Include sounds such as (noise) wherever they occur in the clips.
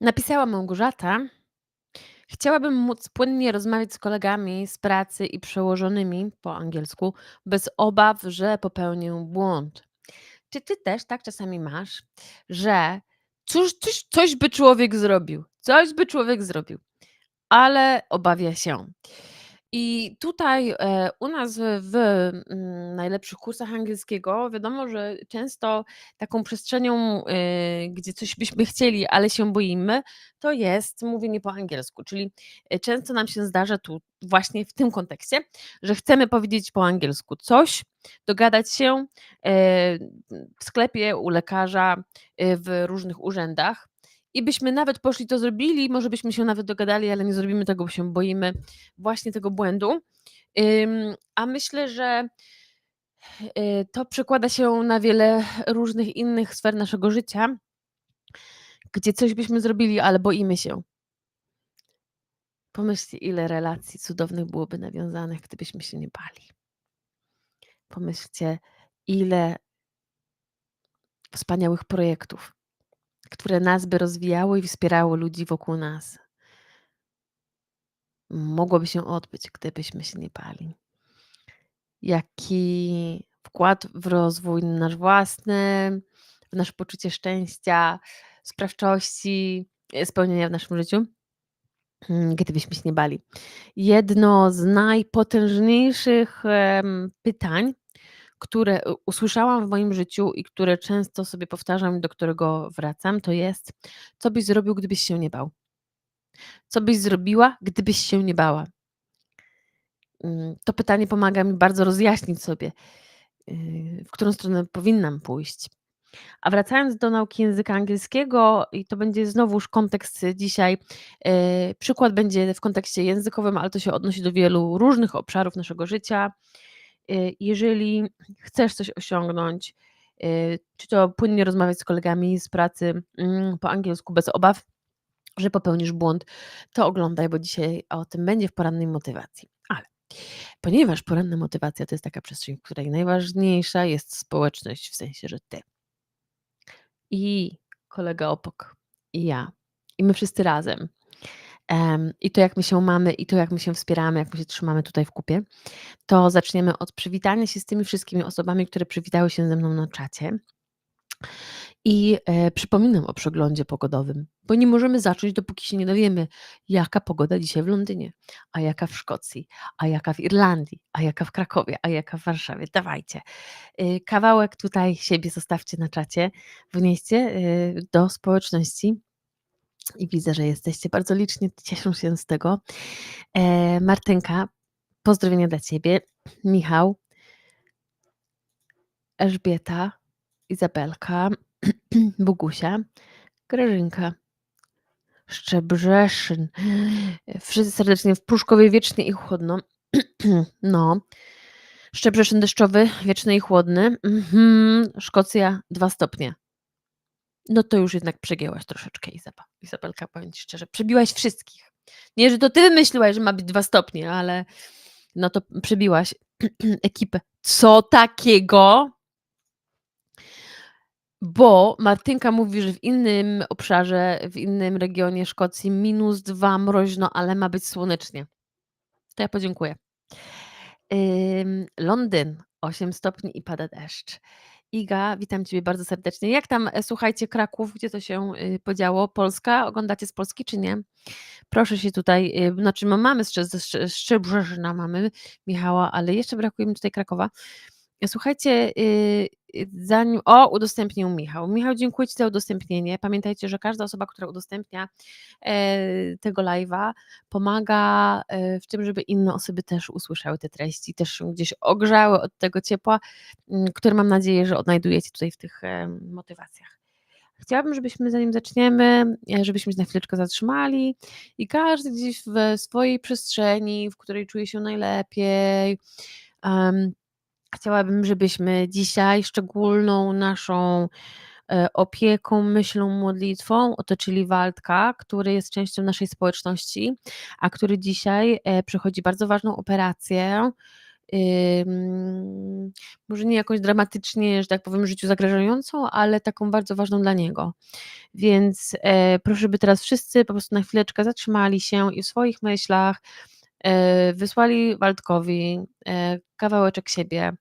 Napisała Małgorzata: Chciałabym móc płynnie rozmawiać z kolegami z pracy i przełożonymi po angielsku, bez obaw, że popełnię błąd. Czy ty też tak czasami masz, że cóż, coś, coś by człowiek zrobił, coś by człowiek zrobił, ale obawia się. I tutaj e, u nas w mm, najlepszych kursach angielskiego wiadomo, że często taką przestrzenią, e, gdzie coś byśmy chcieli, ale się boimy, to jest mówienie po angielsku. Czyli e, często nam się zdarza tu właśnie w tym kontekście, że chcemy powiedzieć po angielsku coś, dogadać się w sklepie, u lekarza, w różnych urzędach. I byśmy nawet poszli, to zrobili, może byśmy się nawet dogadali, ale nie zrobimy tego, bo się boimy właśnie tego błędu. A myślę, że y, to przekłada się na wiele różnych innych sfer naszego życia, gdzie coś byśmy zrobili, ale boimy się. Pomyślcie, ile relacji cudownych byłoby nawiązanych, gdybyśmy się nie bali. Pomyślcie, ile wspaniałych projektów, które nas by rozwijały i wspierały ludzi wokół nas, mogłoby się odbyć, gdybyśmy się nie bali. Jaki wkład w rozwój nasz własny, w nasze poczucie szczęścia, sprawczości, e, spełnienia w naszym życiu, mm, gdybyśmy się nie bali. Jedno z najpotężniejszych pytań, które u- usłyszałam w moim życiu i które często sobie powtarzam do którego wracam, to jest: co byś zrobił, gdybyś się nie bał? Co byś zrobiła, gdybyś się nie bała? Mm, To pytanie pomaga mi bardzo rozjaśnić sobie, yy, w którą stronę powinnam pójść. A wracając do nauki języka angielskiego, i to będzie znowuż kontekst dzisiaj, yy, przykład będzie w kontekście językowym, ale to się odnosi do wielu różnych obszarów naszego życia. Yy, Jeżeli chcesz coś osiągnąć, yy, czy to płynnie rozmawiać z kolegami z pracy mm, po angielsku bez obaw, że popełnisz błąd, to oglądaj, bo dzisiaj o tym będzie w porannej motywacji. Ale Ponieważ poranna motywacja to jest taka przestrzeń, w której najważniejsza jest społeczność, w sensie, że ty i kolega obok, i ja, i my wszyscy razem. I to, jak my się mamy, i to, jak my się wspieramy, jak my się trzymamy tutaj w kupie, to zaczniemy od przywitania się z tymi wszystkimi osobami, które przywitały się ze mną na czacie. I e, przypominam o przeglądzie pogodowym, bo nie możemy zacząć, dopóki się nie dowiemy, jaka pogoda dzisiaj w Londynie, a jaka w Szkocji, a jaka w Irlandii, a jaka w Krakowie, a jaka w Warszawie. Dawajcie. Y, Kawałek tutaj siebie zostawcie na czacie, wnieście y, do społeczności. I widzę, że jesteście bardzo licznie, cieszę się z tego. E, Martynka, pozdrowienia dla Ciebie. Michał, Elżbieta, Izabelka, (clears throat) Bogusia, Grażynka, Szczebrzeszyn. Wszyscy serdecznie w Pruszkowie wiecznie i chłodno. (clears throat) No. Szczebrzeszyn deszczowy, wieczny i chłodny. Mhm. Szkocja 2 stopnie. No to już jednak przegięłaś troszeczkę, Izaba. Izabelka, powiem Ci szczerze, przebiłaś wszystkich. Nie, że to Ty wymyśliłaś, że ma być 2 stopnie, ale no to przebiłaś (clears throat) ekipę. Co takiego? Bo Martynka mówi, że w innym obszarze, w innym regionie Szkocji minus dwa mroźno, ale ma być słonecznie. To ja podziękuję. Londyn 8 stopni i pada deszcz. Iga, witam Ciebie bardzo serdecznie. Jak tam, e, słuchajcie, Kraków, gdzie to się y, podziało? Polska? Oglądacie z Polski czy nie? Proszę się tutaj, y, znaczy no mamy z Szcze- z Szczebrzeszyna, mamy Michała, ale jeszcze brakuje mi tutaj Krakowa. Słuchajcie, y, y, zanim. O, udostępnił Michał. Michał, dziękuję Ci za udostępnienie. Pamiętajcie, że każda osoba, która udostępnia e, tego live'a, pomaga e, w tym, żeby inne osoby też usłyszały te treści, też gdzieś ogrzały od tego ciepła, m, które mam nadzieję, że odnajdujecie tutaj w tych motywacjach. Chciałabym, żebyśmy zanim zaczniemy, e, żebyśmy się na chwileczkę zatrzymali i każdy gdzieś w swojej przestrzeni, w której czuje się najlepiej. em, Chciałabym, żebyśmy dzisiaj szczególną naszą e, opieką, myślą, modlitwą otoczyli Waldka, który jest częścią naszej społeczności, a który dzisiaj e, przechodzi bardzo ważną operację może nie jakąś dramatycznie, że tak powiem, życiu zagrażającą, ale taką bardzo ważną dla niego. Więc e, proszę, by teraz wszyscy po prostu na chwileczkę zatrzymali się i w swoich myślach wysłali Waldkowi e, kawałeczek siebie.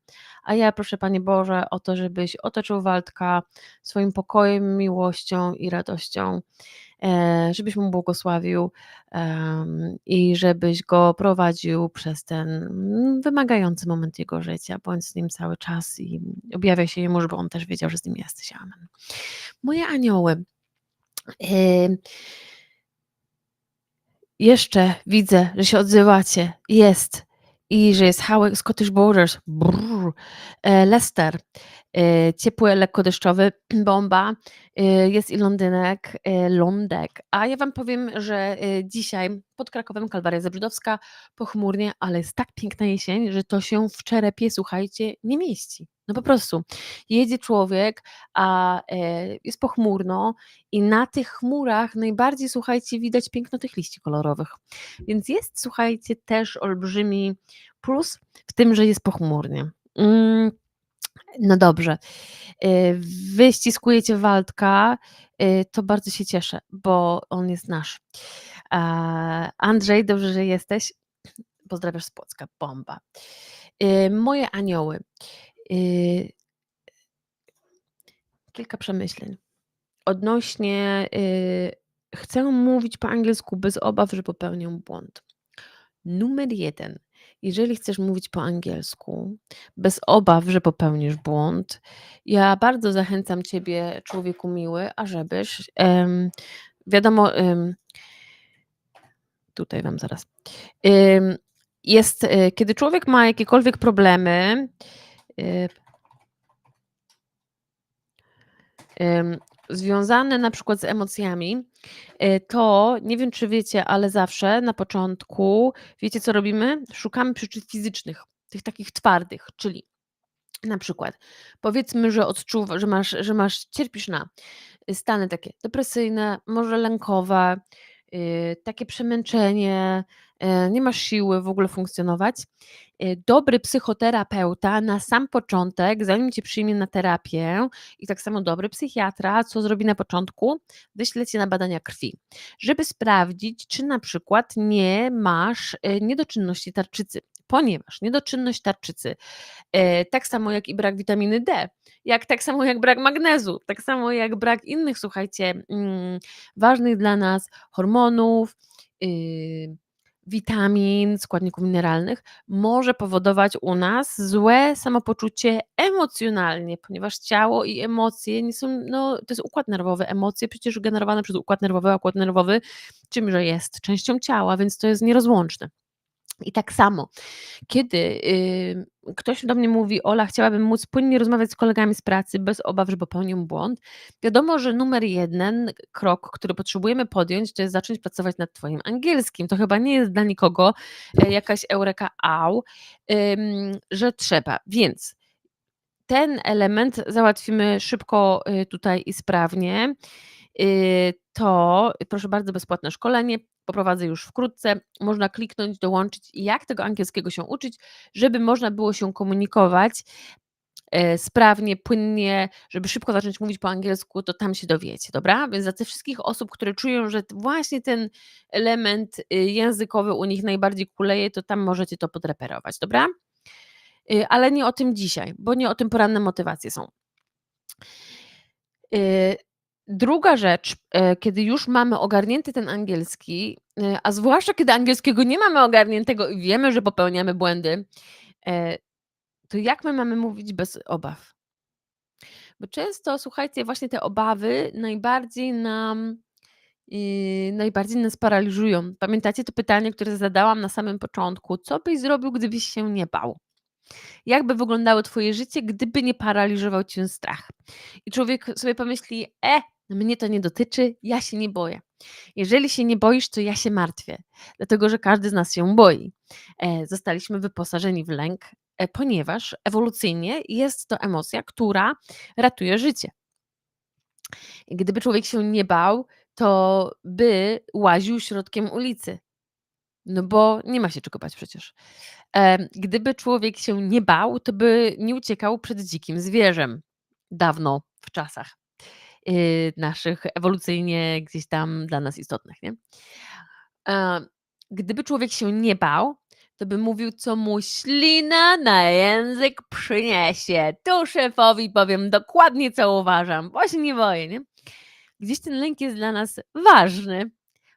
A ja proszę Panie Boże o to, żebyś otoczył Waldka swoim pokojem, miłością i radością, e, żebyś mu błogosławił i żebyś go prowadził przez ten wymagający moment jego życia. Bądź z nim cały czas i objawia się jemu, żeby on też wiedział, że z nim jesteś. Amen. Moje anioły. Ym, jeszcze widzę, że się odzywacie. Jest. I że jest Hałek Scottish Borders. Brrr. E, Leicester. E, ciepły, lekko deszczowy. (clears throat) Bomba. E, jest i Londynek. E, Lądek. A ja Wam powiem, że dzisiaj pod Krakowem Kalwaria Zebrzydowska pochmurnie, ale jest tak piękna jesień, że to się w czerepie, słuchajcie, nie mieści. No po prostu. Jedzie człowiek, a jest pochmurno i na tych chmurach najbardziej, słuchajcie, widać piękno tych liści kolorowych. Więc jest, słuchajcie, też olbrzymi plus w tym, że jest pochmurnie. Mm, no dobrze. E, Wy ściskujecie Waldka, e, to bardzo się cieszę, bo on jest nasz. Andrzej, dobrze, że jesteś. Pozdrawiasz z Płocka, bomba. E, Moje anioły. Kilka przemyśleń. Odnośnie, y, chcę mówić po angielsku bez obaw, że popełnię błąd. Numer jeden. Jeżeli chcesz mówić po angielsku, bez obaw, że popełnisz błąd, ja bardzo zachęcam Ciebie, człowieku miły, ażebyś, em, wiadomo, tutaj Wam zaraz. Jest, y, kiedy człowiek ma jakiekolwiek problemy, ym, związane na przykład z emocjami, y, to nie wiem, czy wiecie, ale zawsze na początku, wiecie co robimy? Szukamy przyczyn fizycznych, tych takich twardych, czyli na przykład powiedzmy, że odczuwa, że masz, że masz, cierpisz na stany takie depresyjne, może lękowe, takie przemęczenie, y, nie masz siły w ogóle funkcjonować. Y, Dobry psychoterapeuta na sam początek, zanim cię przyjmie na terapię, i tak samo dobry psychiatra, co zrobi na początku? Wyśle cię na badania krwi, żeby sprawdzić, czy na przykład nie masz y, niedoczynności tarczycy, ponieważ niedoczynność tarczycy, y, tak samo jak i brak witaminy D, jak tak samo jak brak magnezu, tak samo jak brak innych, słuchajcie, mm, ważnych dla nas hormonów, y, witamin, składników mineralnych, może powodować u nas złe samopoczucie emocjonalnie, ponieważ ciało i emocje nie są, no to jest układ nerwowy, emocje przecież generowane przez układ nerwowy, a układ nerwowy czymże jest? Częścią ciała, więc to jest nierozłączne. I tak samo, kiedy y, ktoś do mnie mówi: Ola, chciałabym móc płynnie rozmawiać z kolegami z pracy bez obaw, że popełnię błąd, wiadomo, że numer jeden krok, który potrzebujemy podjąć, to jest zacząć pracować nad Twoim angielskim. To chyba nie jest dla nikogo e, jakaś eureka au, że trzeba. Więc ten element załatwimy szybko y, tutaj i sprawnie. Y, To proszę bardzo, bezpłatne szkolenie. Poprowadzę już wkrótce. Można kliknąć, dołączyć jak tego angielskiego się uczyć, żeby można było się komunikować e, sprawnie, płynnie, żeby szybko zacząć mówić po angielsku, to tam się dowiecie, dobra? Więc dla tych wszystkich osób, które czują, że właśnie ten element y, językowy u nich najbardziej kuleje, to tam możecie to podreperować, dobra? Y, Ale nie o tym dzisiaj, bo nie o tym poranne motywacje są. Druga rzecz, e, kiedy już mamy ogarnięty ten angielski, e, a zwłaszcza kiedy angielskiego nie mamy ogarniętego i wiemy, że popełniamy błędy, e, to jak my mamy mówić bez obaw? Bo często, słuchajcie, właśnie te obawy najbardziej nam, najbardziej nas paraliżują. Pamiętacie to pytanie, które zadałam na samym początku? Co byś zrobił, gdybyś się nie bał? Jakby wyglądało Twoje życie, gdyby nie paraliżował Cię strach? I człowiek sobie pomyśli, e, mnie to nie dotyczy, ja się nie boję. Jeżeli się nie boisz, to ja się martwię, dlatego że każdy z nas się boi. E, Zostaliśmy wyposażeni w lęk, e, ponieważ ewolucyjnie jest to emocja, która ratuje życie. Gdyby człowiek się nie bał, to by łaził środkiem ulicy. No bo nie ma się czego bać przecież. Em, gdyby człowiek się nie bał, to by nie uciekał przed dzikim zwierzem. Dawno w czasach, naszych ewolucyjnie gdzieś tam dla nas istotnych, nie? Gdyby człowiek się nie bał, to by mówił, co mu ślina na język przyniesie. Tu szefowi powiem dokładnie, co uważam, bo się nie boję, nie? Gdzieś ten lęk jest dla nas ważny,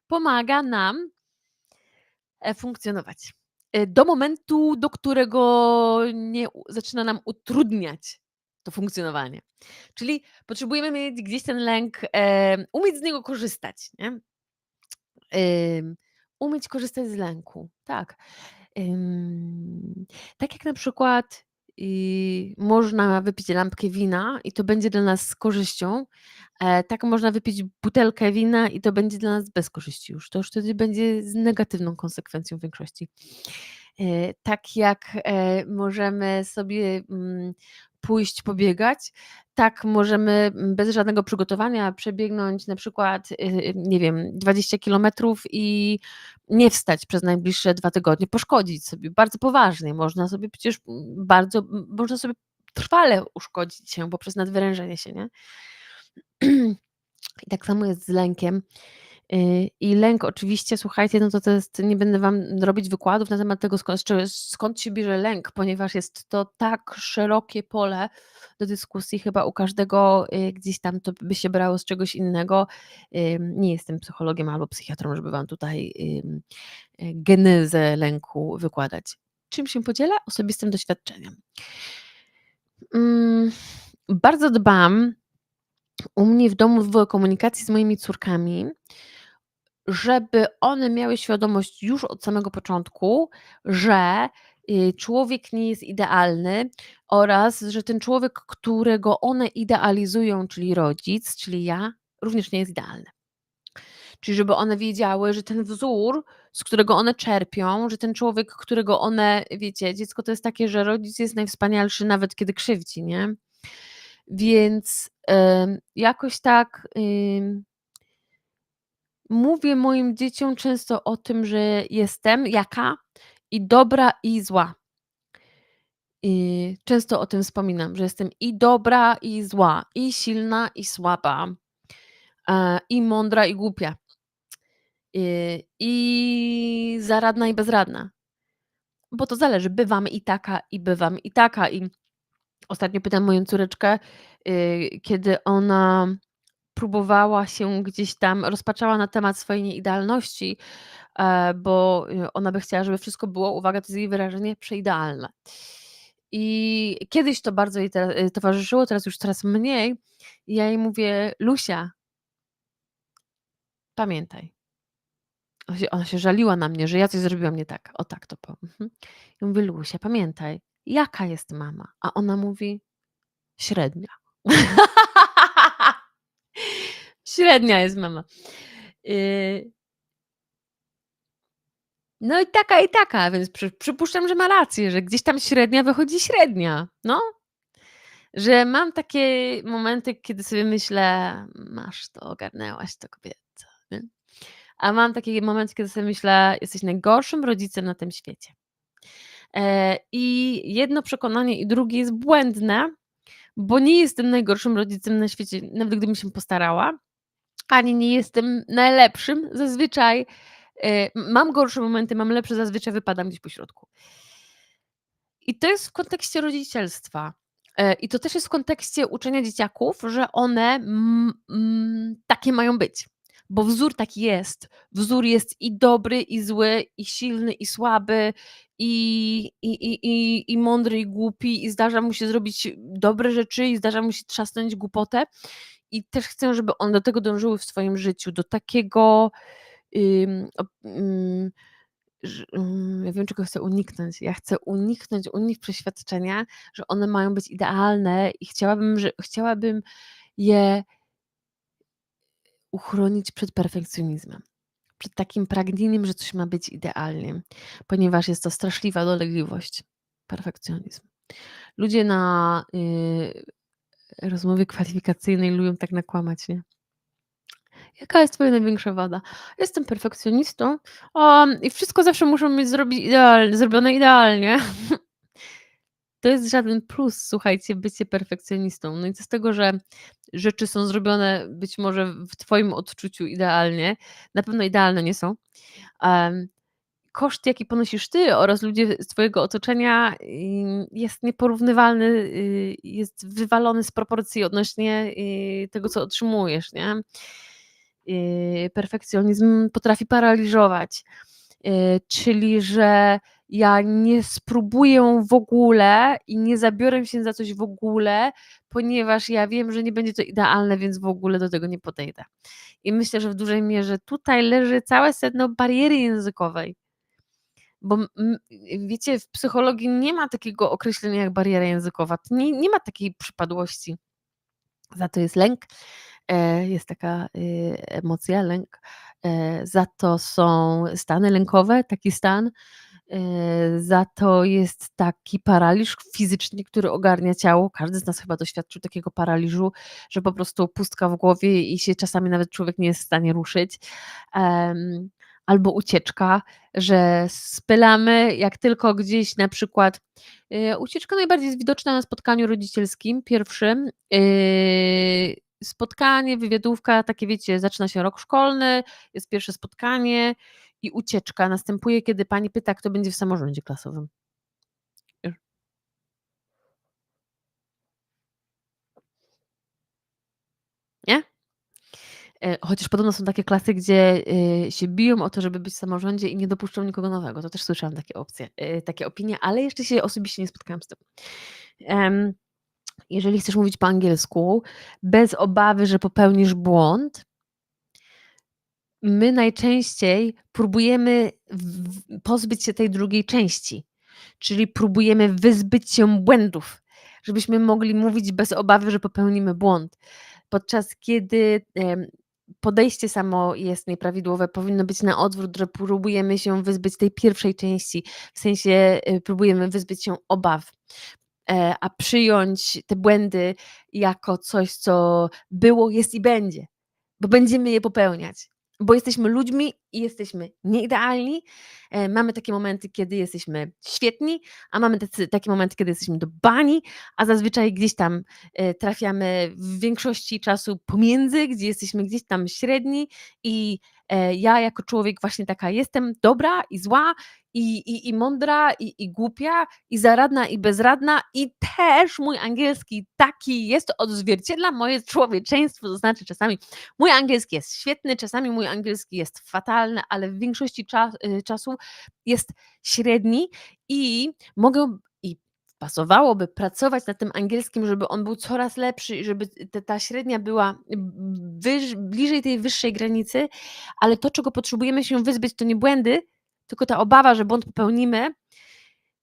pomaga nam e, funkcjonować. E, do momentu, do którego nie zaczyna nam utrudniać to funkcjonowanie. Czyli potrzebujemy mieć gdzieś ten lęk, umieć z niego korzystać, nie? Umieć korzystać z lęku, tak. Tak jak na przykład, yy, można wypić lampkę wina i to będzie dla nas z korzyścią, e, tak można wypić butelkę wina i to będzie dla nas bez korzyści już. To już wtedy będzie z negatywną konsekwencją w większości. E, tak jak, e, możemy sobie, mm, pójść pobiegać, tak możemy, mm, bez żadnego przygotowania przebiegnąć na przykład, yy, nie wiem, 20 kilometrów i nie wstać przez najbliższe 2 tygodnie, poszkodzić sobie bardzo poważnie. Można sobie przecież, bardzo można sobie trwale uszkodzić się poprzez nadwyrężenie się, nie? (clears throat) I tak samo jest z lękiem. I lęk oczywiście, słuchajcie, no to to jest nie będę wam robić wykładów na temat tego, skąd skąd się bierze lęk, ponieważ jest to tak szerokie pole do dyskusji, chyba u każdego, yy, gdzieś tam to by się brało z czegoś innego. Nie jestem psychologiem albo psychiatrą, żeby wam tutaj, yy, genezę lęku wykładać. Czym się podzielę? Osobistym doświadczeniem. Mm, bardzo dbam u mnie w domu w komunikacji z moimi córkami, żeby one miały świadomość już od samego początku, że, yy, człowiek nie jest idealny oraz że ten człowiek, którego one idealizują, czyli rodzic, czyli ja, również nie jest idealny. Czyli żeby one wiedziały, że ten wzór, z którego one czerpią, że ten człowiek, którego one wiecie, dziecko to jest takie, że rodzic jest najwspanialszy nawet kiedy krzywdzi, nie? Więc, ym, jakoś tak, ym mówię moim dzieciom często o tym, że jestem jaka i dobra, i zła. I często o tym wspominam, że jestem i dobra, i zła, i silna, i słaba, e, i mądra, i głupia. I zaradna, i bezradna. Bo to zależy, bywam i taka, i bywam i taka. I ostatnio pytam moją córeczkę, yy, kiedy ona próbowała się gdzieś tam rozpaczała na temat swojej nieidealności, e, bo, yy, ona by chciała, żeby wszystko było, uwaga, to jest jej wyrażenie, przeidealne. I kiedyś to bardzo jej y, towarzyszyło, teraz już coraz mniej. I ja jej mówię: „Lusia" „pamiętaj" Ona się żaliła na mnie, że ja coś zrobiłam nie tak. O tak to powiem. Mhm. Ja mówię: „Lusia, pamiętaj, jaka jest mama?” A ona mówi: „Średnia”. (laughs) Średnia jest mama. Yy No i taka, i taka, więc przy przypuszczam, że ma rację, że gdzieś tam średnia wychodzi średnia, no. Że mam takie momenty, kiedy sobie myślę: „Masz to, ogarnęłaś to kobieto”? A mam takie momenty, kiedy sobie myślę: „Jesteś najgorszym rodzicem na tym świecie”. E, i jedno przekonanie, i drugie jest błędne, bo nie jestem najgorszym rodzicem na świecie, nawet gdybym się postarała, ani nie jestem najlepszym. Zazwyczaj, m mam gorsze momenty, mam lepsze, zazwyczaj wypadam gdzieś pośrodku. I to jest w kontekście rodzicielstwa. E, i to też jest w kontekście uczenia dzieciaków, że one, takie mają być, bo wzór taki jest. Wzór jest i dobry, i zły, i silny, i słaby, i i i i i mądry, i głupi, i zdarza mu się zrobić dobre rzeczy, i zdarza mu się trzasnąć głupotę. I też chcę, żeby one do tego dążyły w swoim życiu, do takiego, ym, ja wiem, czego chcę uniknąć. Ja chcę uniknąć u nich przeświadczenia, że one mają być idealne i chciałabym, że chciałabym je uchronić przed perfekcjonizmem. Przed takim pragnieniem, że coś ma być idealnie, ponieważ jest to straszliwa dolegliwość, perfekcjonizm. Ludzie na, yy, rozmowie kwalifikacyjnej lubią tak nakłamać, nie? Jaka jest twoja największa wada? Jestem perfekcjonistą, um, i wszystko zawsze muszą mieć zrobić ideal zrobione idealnie. (laughs) To jest żaden plus, słuchajcie, bycie perfekcjonistą. No i co z tego, że rzeczy są zrobione być może w twoim odczuciu idealnie, na pewno idealne nie są. Koszt, jaki ponosisz ty oraz ludzie z twojego otoczenia, ym, jest nieporównywalny, y, jest wywalony z proporcji odnośnie, y, tego, co otrzymujesz, nie? Y, perfekcjonizm potrafi paraliżować, czyli że ja nie spróbuję w ogóle i nie zabiorę się za coś w ogóle, ponieważ ja wiem, że nie będzie to idealne, więc w ogóle do tego nie podejdę. I myślę, że w dużej mierze tutaj leży całe sedno bariery językowej. Bo wiecie, w psychologii nie ma takiego określenia jak bariera językowa. Nie nie ma takiej przypadłości. Za to jest lęk, e, jest taka, y, emocja, lęk, e, za to są stany lękowe, taki stan, e, za to jest taki paraliż fizyczny, który ogarnia ciało. Każdy z nas chyba doświadczył takiego paraliżu, że po prostu pustka w głowie i się czasami nawet człowiek nie jest w stanie ruszyć. Albo ucieczka, że spylamy, jak tylko gdzieś na przykład y, ucieczka najbardziej jest widoczna na spotkaniu rodzicielskim pierwszym. Yy, spotkanie, wywiadówka, takie wiecie, zaczyna się rok szkolny, jest pierwsze spotkanie i ucieczka następuje, kiedy pani pyta, kto będzie w samorządzie klasowym. Nie? E, chociaż podobno są takie klasy, gdzie, y, się biją o to, żeby być w samorządzie i nie dopuszczą nikogo nowego. To też słyszałam takie opcje, y, takie opinie, ale jeszcze się osobiście nie spotkałam z tym. Jeżeli chcesz mówić po angielsku, bez obawy, że popełnisz błąd my najczęściej próbujemy pozbyć się tej drugiej części, czyli próbujemy wyzbyć się błędów, żebyśmy mogli mówić bez obawy, że popełnimy błąd. Podczas kiedy, podejście samo jest nieprawidłowe, powinno być na odwrót, że próbujemy się wyzbyć tej pierwszej części, w sensie, y, próbujemy wyzbyć się obaw, e, a przyjąć te błędy jako coś, co było, jest i będzie, bo będziemy je popełniać, bo jesteśmy ludźmi i jesteśmy nieidealni. E, mamy takie momenty, kiedy jesteśmy świetni, a mamy tacy takie momenty, kiedy jesteśmy do bani, a zazwyczaj gdzieś tam, e, trafiamy w większości czasu pomiędzy, gdzie jesteśmy gdzieś tam średni i, e, ja jako człowiek właśnie taka jestem dobra i zła, i i i mądra, i i głupia, i zaradna, i bezradna, i też mój angielski taki jest, odzwierciedla moje człowieczeństwo, to znaczy czasami mój angielski jest świetny, czasami mój angielski jest fatalny, ale w większości cza y, czasu jest średni i mogę i pasowałoby pracować nad tym angielskim, żeby on był coraz lepszy i żeby t ta średnia była wyż bliżej tej wyższej granicy, ale to, czego potrzebujemy się wyzbyć, to nie błędy, tylko ta obawa, że błąd popełnimy,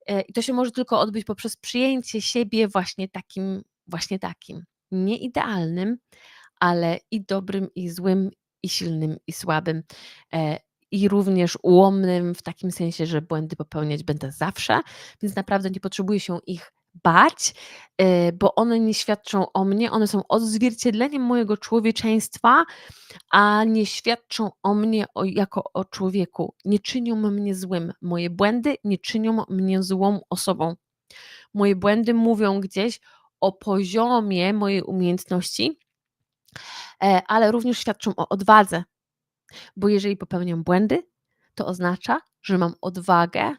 e, i to się może tylko odbyć poprzez przyjęcie siebie właśnie takim właśnie takim. Nie idealnym, ale i dobrym, i złym, i silnym, i słabym, e, i również ułomnym w takim sensie, że błędy popełniać będę zawsze, więc naprawdę nie potrzebuję się ich bać, e, bo one nie świadczą o mnie, one są odzwierciedleniem mojego człowieczeństwa, a nie świadczą o mnie jako o człowieku. Nie czynią mnie złym. Moje błędy nie czynią mnie złą osobą. Moje błędy mówią gdzieś o poziomie mojej umiejętności, ale również świadczą o odwadze, bo jeżeli popełniam błędy, to oznacza, że mam odwagę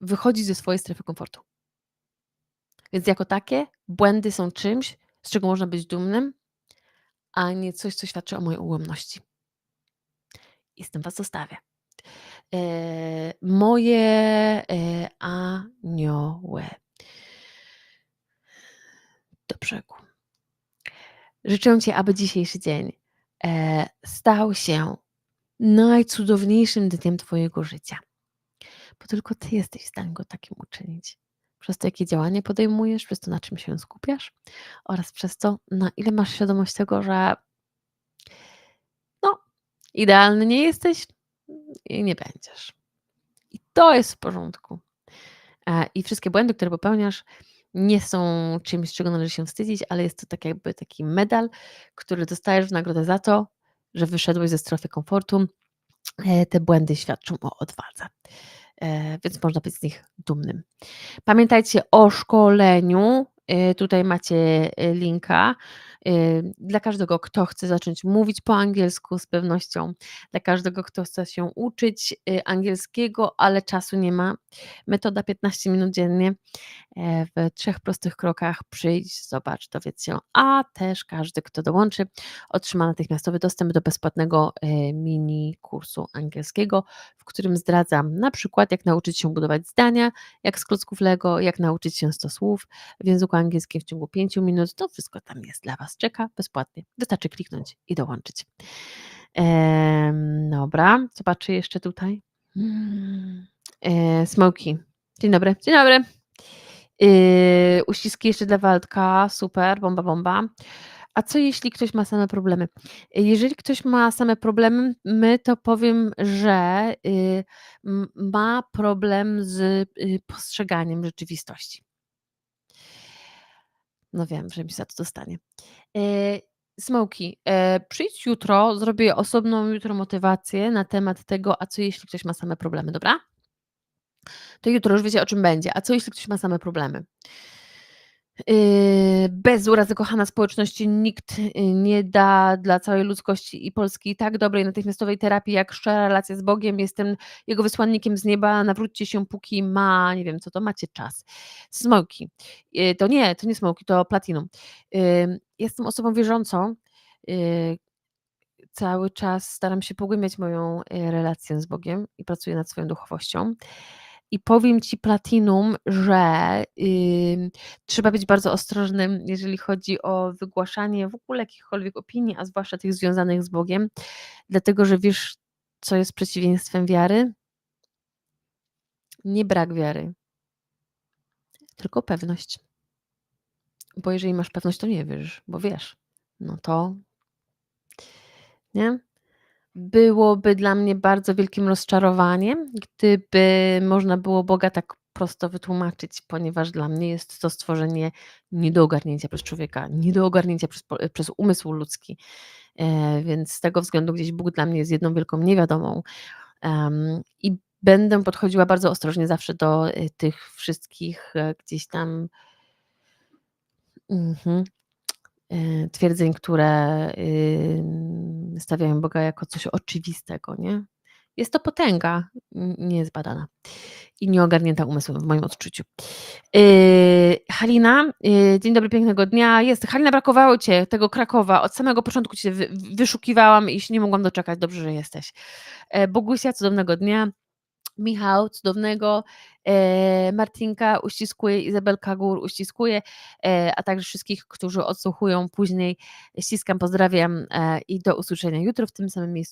wychodzić ze swojej strefy komfortu. Więc jako takie błędy są czymś, z czego można być dumnym, a nie coś, co świadczy o mojej ułomności. I z tym was zostawię. Eee, moje, e, anioły. Do brzegu. Życzę ci, aby dzisiejszy dzień, e, stał się najcudowniejszym dniem twojego życia, bo tylko ty jesteś w stanie go takim uczynić. Przez to, jakie działanie podejmujesz, przez to, na czym się skupiasz oraz przez to, na ile masz świadomość tego, że no, idealny nie jesteś i nie będziesz. I to jest w porządku. E, I wszystkie błędy, które popełniasz, nie są czymś, czego należy się wstydzić, ale jest to tak jakby taki medal, który dostajesz w nagrodę za to, że wyszedłeś ze strefy komfortu. E, te błędy świadczą o odwadze, e, więc można być z nich dumnym. Pamiętajcie o szkoleniu. E, tutaj macie linka dla każdego, kto chce zacząć mówić po angielsku z pewnością, dla każdego, kto chce się uczyć e, angielskiego, ale czasu nie ma. Metoda 15 minut dziennie e, w trzech prostych krokach. Przyjdź, zobacz, dowiedz się, a też każdy, kto dołączy, otrzyma natychmiastowy dostęp do bezpłatnego e, mini kursu angielskiego, w którym zdradzam na przykład, jak nauczyć się budować zdania, jak z klocków Lego, jak nauczyć się 100 słów w języku angielskim w ciągu 5 minut. To wszystko tam jest dla Was. Czeka bezpłatnie. Wystarczy kliknąć i dołączyć. Dobra, zobaczę jeszcze tutaj. Mm, e, Smoki. Dzień dobry. Dzień dobry. Yy, uściski jeszcze dla Waldka, super, bomba, bomba. A co jeśli ktoś ma same problemy? Jeżeli ktoś ma same problemy, my to powiem, że y, ma problem z y, postrzeganiem rzeczywistości. No wiem, że mi za to dostanie. E, Smoki, e, przyjdź jutro, zrobię osobną jutro motywację na temat tego, a co jeśli ktoś ma same problemy, dobra? To jutro już wiecie o czym będzie. A co jeśli ktoś ma same problemy? Yy, bez urazy kochana społeczności nikt yy, nie da dla całej ludzkości i Polski tak dobrej natychmiastowej terapii jak szczera relacja z Bogiem. Jestem jego wysłannikiem z nieba. Nawróćcie się, póki ma, nie wiem co to, macie czas. Smoki. Yy, To nie, to nie smoki, to platinum. Yy, Jestem osobą wierzącą. Cały czas staram się pogłębiać moją yy, relację z Bogiem i pracuję nad swoją duchowością. I powiem Ci Platinum, że ym, trzeba być bardzo ostrożnym, jeżeli chodzi o wygłaszanie w ogóle jakichkolwiek opinii, a zwłaszcza tych związanych z Bogiem, dlatego że wiesz, co jest przeciwieństwem wiary? Nie brak wiary, tylko pewność. Bo jeżeli masz pewność, to nie wiesz, bo wiesz. No to nie? Byłoby dla mnie bardzo wielkim rozczarowaniem, gdyby można było Boga tak prosto wytłumaczyć, ponieważ dla mnie jest to stworzenie nie do ogarnięcia przez człowieka, nie do ogarnięcia przez, przez umysł ludzki. E, Więc z tego względu gdzieś Bóg dla mnie jest jedną wielką niewiadomą. I będę podchodziła bardzo ostrożnie zawsze do e, tych wszystkich e, gdzieś tam mhm, twierdzeń, które ym, stawiają Boga jako coś oczywistego, nie? Jest to potęga niezbadana i nieogarnięta umysłem w moim odczuciu. Yy, Halina, yy, dzień dobry, pięknego dnia. Jest, Halina, brakowało Cię, tego Krakowa. Od samego początku Cię wy, wyszukiwałam i się nie mogłam doczekać. Dobrze, że jesteś. E, Bogusia, cudownego dnia. Michał, cudownego, e, Martinka uściskuje, Izabelka Gór uściskuje, e, a także wszystkich, którzy odsłuchują później. Ściskam, pozdrawiam e, i do usłyszenia jutro w tym samym miejscu.